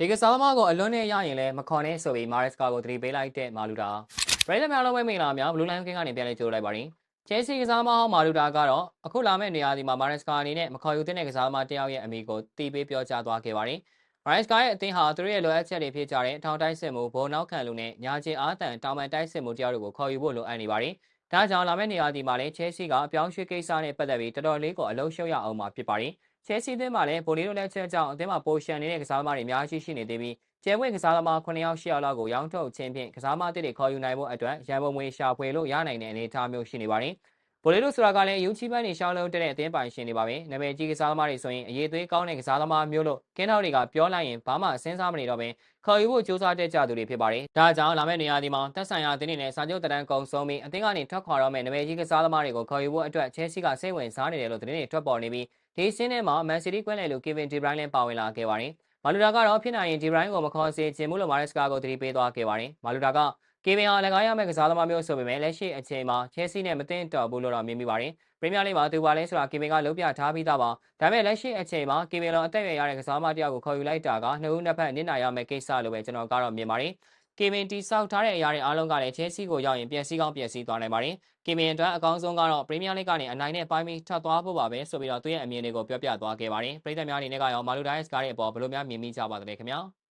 ဒီကစားသမားကိုအလွန်နဲ့ရရင်လည်းမခေါ်နဲ့ဆိုပြီးမာရက်စကာကိုသတိပေးလိုက်တဲ့မာလူတာပရိသတ်များလုံးဝမင်္ဂလာများဘလူးလိုင်းကင်းကနေပြန်လည်ကြိုလိုက်ပါရင်ချဲစီကစားသမားဟောင်းမာလူတာကတော့အခုလာမယ့်နေရာဒီမှာမာရက်စကာအနေနဲ့မခေါ်ယူတဲ့ကစားသမားတယောက်ရဲ့အမိကိုတီးပေးပြောကြားသွားခဲ့ပါတယ်မာရက်စကာရဲ့အသင်းဟာသူတို့ရဲ့လိုအပ်ချက်တွေဖြစ်ကြတဲ့ထောင်တိုင်းစစ်မှုဘုံနောက်ခံလူနဲ့ညာချင်အားတန်တောင်ပန်တိုက်စစ်မှုတယောက်တို့ကိုခေါ်ယူဖို့လိုအပ်နေပါတယ်ဒါကြောင့်လာမယ့်နေရာဒီမှာလည်းချဲစီကအပြောင်းရွှေ့ကိစ္စနဲ့ပတ်သက်ပြီးတော်တော်လေးကိုအလုံးရှုံရအောင်မှာဖြစ်ပါတယ် ချဲစီအသင်းမှာလည်းဗိုလီလိုလက်ချက်ကြောင့်အသင်းမှာပိုရှန်နေတဲ့ကစားသမားတွေအများကြီးရှိနေသေးပြီးကျဲဝဲကစားသမား9ယောက်10ယောက်လောက်ကိုရောင်းထုတ်ခြင်းဖြင့်ကစားသမားတစ်တွေခေါ်ယူနိုင်ဖို့အတွက်ရန်ပုံငွေရှာဖွေလို့ရနိုင်တဲ့အနေအထားမျိုးရှိနေပါတယ်။ ဗိုလ်လေးတို့ဆိုတာကလည်းယူချီပန်းနေရှောင်းလုံးတက်တဲ့အသင်းပိုင်ရှင်တွေပါပဲ။နာမည်ကြီးကစားသမားတွေဆိုရင်အရေးသွေးကောင်းတဲ့ကစားသမားမျိုးလို့ကင်းထောက်တွေကပြောလိုက်ရင်ဘာမှစဉ်းစားမနေတော့ဘဲခေါ်ယူဖို့ကြိုးစားတဲ့ကြသူတွေဖြစ်ပါတယ်။ဒါကြောင့်လာမယ့်နေရာဒီမှာတက်ဆိုင်ရာအသင်းတွေနဲ့စာချုပ်တရန်ကုံဆုံးပြီးအသင်းကနေထွက်ခွာတော့မယ့်နာမည်ကြီးကစားသမားတွေကိုခေါ်ယူဖို့အတွက်ချဲစီကစိတ်ဝင်စားနေတယ်လို့သတင်းတွေထွက်ပေါ်နေပြီးဒီစင်းထဲမှာမန်စီးတီးကွင်းလယ်လူကီဗင်ဒီဘရိုင်းလည်းပါဝင်လာခဲ့ပါတယ်။မာလူတာကတော့ဖြစ်နိုင်ရင်ဒီဘရိုင်းကိုမခေါ်စေချင်ဘူးလို့မာရက်စကာကိုတတိပေးသွားခဲ့ပါတယ်။မာလူတာက ကေဗင်ဟာ၎င်းရမယ့်ကစားသမားမျိုးဆိုပေမဲ့လက်ရှိအချိန်မှာချဲစီနဲ့မတင်တော်ဘူးလို့တော့မြင်မိပါတယ်။ပရီးမီးယားလိမှာသူပါလဲဆိုတာကေဗင်ကလုံးပြထားပြီးသားပါ။ဒါပေမဲ့လက်ရှိအချိန်မှာကေဗင်လောအသက်အရွယ်ရတဲ့ကစားသမားတယောက်ကိုခေါ်ယူလိုက်တာကနှစ်ဦးနှစ်ဖက်နစ်နာရမယ့်ကိစ္စလို့ပဲကျွန်တော်ကတော့မြင်ပါတယ်။ကေဗင်တီဆောက်ထားတဲ့အရာတွေအားလုံးကလည်းချဲစီကိုရောက်ရင်ပျက်စီးကောင်းပျက်စီးသွားနိုင်ပါတယ်။ကေဗင်အတွက်အကောင်းဆုံးကတော့ပရီးမီးယားလိကနေအနိုင်နဲ့ပိုင်းပြီးထပ်သွားဖို့ပါပဲဆိုပြီးတော့သူ့ရဲ့အမြင်တွေကိုပြောပြသွားခဲ့ပါတယ်။ပရိသတ်များအနေနဲ့ကရောမာလူဒိုင်းစ်ကားရဲ့အပေါ်ဘယ်လိုများမြင်မိကြပါသလဲခင်ဗျာ။